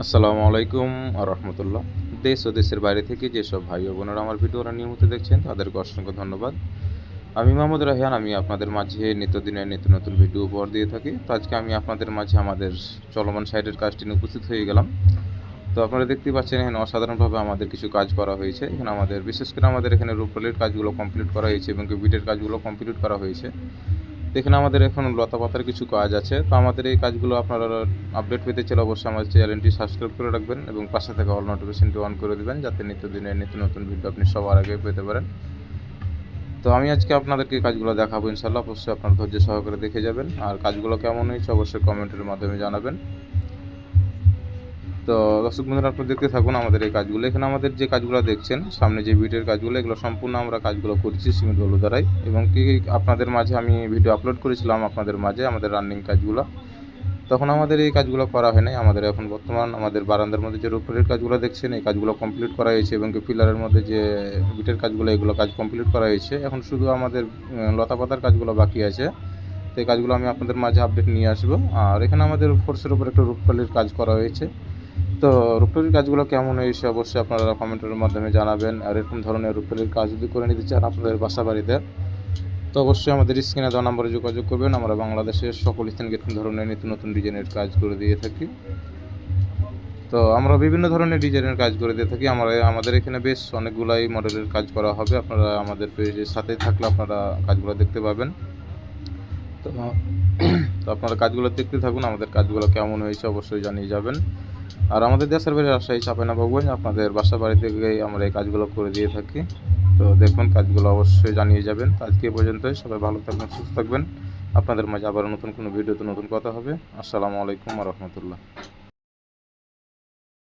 আসসালামু আলাইকুম রহমতুল্লাহ। দেশ ও দেশের বাইরে থেকে যেসব ভাই ও বোনেরা আমার ভিডিওরা নিয়মিত দেখছেন, তাদেরকে অসংখ্য ধন্যবাদ। আমি মোহাম্মদ রাহিয়ান, আমি আপনাদের মাঝে নিত্যদিনের নিত্য নতুন ভিডিও উপহার দিয়ে থাকি। তো আজকে আমি আপনাদের মাঝে আমাদের চলমান সাইডের কাজটি নিয়ে উপস্থিত হয়ে গেলাম। তো আপনারা দেখতেই পাচ্ছেন, এখানে অসাধারণভাবে আমাদের কিছু কাজ করা হয়েছে। এখানে আমাদের, বিশেষ করে আমাদের এখানে রূপলের কাজগুলো কমপ্লিট করা হয়েছে এবং বিটের কাজগুলো কমপ্লিট করা হয়েছে। তো এখানে আমাদের এখন লতা পাতার কিছু কাজ আছে। তো আমাদের এই কাজগুলো আপনারা আপডেট পেতে চাইলে অবশ্যই আমাদের চ্যানেলটি সাবস্ক্রাইব করে রাখবেন এবং পাশে থাকা অল নোটিফিকেশনটি অন করে দেবেন, যাতে নিত্যদিনের নিত্য নতুন ভিডিও আপনি সবার আগে পেতে পারেন। তো আমি আজকে আপনাদেরকে কাজগুলো দেখাবো ইনশাল্লাহ অবশ্যই আপনার ধৈর্য সহকারে দেখে যাবেন। আর কাজগুলো কেমন হয়েছে অবশ্যই কমেন্টের মাধ্যমে জানাবেন। তো দর্শক বন্ধুরা আপনি দেখতে থাকুন আমাদের এই কাজগুলো। এখানে আমাদের যে কাজগুলো দেখছেন, সামনে যে বিটের কাজগুলো, এগুলো সম্পূর্ণ আমরা কাজগুলো করছি সিমেন্ট বালু দ্বারাই এবং কি আপনাদের মাঝে আমি ভিডিও আপলোড করেছিলাম, আপনাদের মাঝে আমাদের রানিং কাজগুলো। তখন আমাদের এই কাজগুলো করা হয় নাই। আমাদের এখন বর্তমান আমাদের বারান্দার মধ্যে যে রূপের কাজগুলো দেখছেন, এই কাজগুলো কমপ্লিট করা হয়েছে এবং পিলারের মধ্যে যে বিটের কাজগুলো, এগুলো কাজ কমপ্লিট করা হয়েছে। এখন শুধু আমাদের লতা পাতার কাজগুলো বাকি আছে। তো এই কাজগুলো আমি আপনাদের মাঝে আপডেট নিয়ে আসব। আর এখানে আমাদের ফোর্সের উপর একটা রূপকালির কাজ করা হয়েছে। তো রূপকালির কাজগুলো কেমন হয়েছে? অবশ্যই আপনারা কমেন্টের মাধ্যমে জানাবেন। আর এরকম ধরনের রূপকালির কাজ যদি করে নিতে চান আপনাদের বাসা বাড়িতে তো অবশ্যই আমাদের স্ক্রিনে দেওয়া নম্বরে যোগাযোগ করবেন। আমরা বাংলাদেশের সকল স্থানে এরকম ধরনের নিত্য নতুন ডিজাইনের কাজ করে দিয়ে থাকি। তো আমরা বিভিন্ন ধরনের ডিজাইনের কাজ করে দিয়ে থাকি। আমরা, আমাদের এখানে বেশ অনেকগুলাই মডেলের কাজ করা হবে। আপনারা আমাদের পেজের সাথেই থাকলে আপনারা কাজগুলো দেখতে পাবেন। তো তো আপনারা কাজগুলো দেখতে থাকুন, আমাদের কাজগুলো কেমন হয়েছে অবশ্যই জানিয়ে যাবেন। আর আমাদের দেশের বাইরে রাজশাহী চাপেনা ভগবান আপনাদের বাসা বাড়ি থেকেই আমরা এই কাজগুলো করে দিয়ে থাকি। তো দেখুন, কাজগুলো অবশ্যই জানিয়ে যাবেন। আজকে পর্যন্ত সবাই ভালো থাকবেন, সুস্থ থাকবেন। আপনাদের মাঝে আবার নতুন কোনো ভিডিওতে নতুন কথা হবে। আসসালামু আলাইকুম রহমতুল্লাহ।